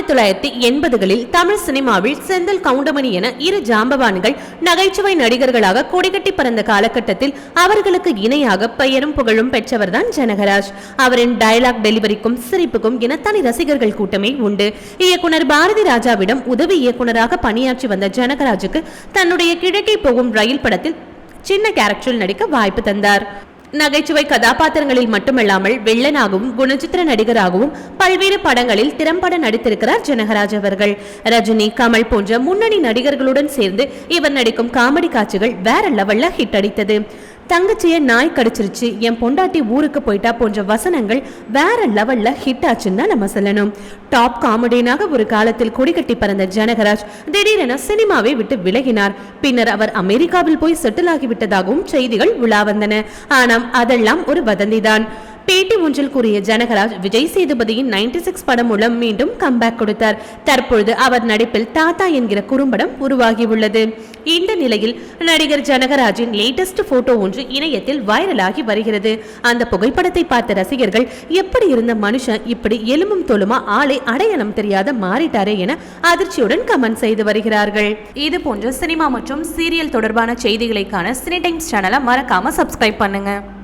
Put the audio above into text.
ஆயிரத்தி தொள்ளாயிரத்தி எண்பதுகளில் தமிழ் சினிமாவில் செந்தில் கவுண்டமணி என இரு ஜாம்பவான்கள் நகைச்சுவை நடிகர்களாக கொடிகட்டி பறந்த காலகட்டத்தில் அவர்களுக்கு இணையாக பெயரும் புகழும் பெற்றவர்தான் ஜனகராஜ். அவரின் டயலாக் டெலிவரிக்கும் சிரிப்புக்கும் என தனி ரசிகர்கள் கூட்டமே உண்டு. இயக்குனர் பாரதி ராஜாவிடம் உதவி இயக்குனராக பணியாற்றி வந்த ஜனகராஜுக்கு தன்னுடைய கிழக்கே போகும் ரயில் படத்தில் சின்ன கேரக்டரில் நடிக்க வாய்ப்பு தந்தார். நகைச்சுவை கதாபாத்திரங்களில் மட்டுமல்லாமல் வில்லனாகவும் குணச்சித்திர நடிகராகவும் பல்வேறு படங்களில் திறம்பட நடித்திருக்கிறார் ஜனகராஜ் அவர்கள். ரஜினி கமல் போன்ற முன்னணி நடிகர்களுடன் சேர்ந்து இவர் நடிக்கும் காமெடி காட்சிகள் வேற லெவல்ல ஹிட் அடித்தது. தங்கச்சிய நாய் கடிச்சிருச்சு என் பொண்டாட்டி ஊருக்கு போயிட்டா போன்ற வசனங்கள் வேற லெவல்ல ஹிட் ஆச்சுன்னு தான் நம்ம சொல்லணும். டாப் காமெடியனாக ஒரு காலத்தில் கொடிகட்டி பறந்த ஜனகராஜ் திடீரென சினிமாவை விட்டு விலகினார். பின்னர் அவர் அமெரிக்காவில் போய் செட்டில் ஆகிவிட்டதாகவும் செய்திகள் உலா வந்தன. ஆனால் அதெல்லாம் ஒரு வதந்திதான். பேட்டி ஒன்றில் கூறிய ஜனகராஜ் விஜய் சேதுபதியின் 96 சிக்ஸ் படம் மூலம் மீண்டும் கம்பேக் கொடுத்தார். தற்பொழுது அவர் நடிப்பில் தாத்தா என்கிற குறும்படம் உருவாகியுள்ளது. இந்த நிலையில் நடிகர் ஜனகராஜின் லேட்டஸ்ட் போட்டோ ஒன்று இணையத்தில் வைரலாகி வருகிறது. அந்த புகைப்படத்தை பார்த்த ரசிகர்கள் எப்படி இருந்த மனுஷன் இப்படி எலும்பும் தொலுமா ஆளை அடையாளம் தெரியாத மாறிட்டாரே என அதிர்ச்சியுடன் கமெண்ட் செய்து வருகிறார்கள். இது போன்ற சினிமா மற்றும் சீரியல் தொடர்பான செய்திகளைக்கான சினி டைம்ஸ் சேனலை மறக்காம சப்ஸ்கிரைப் பண்ணுங்க.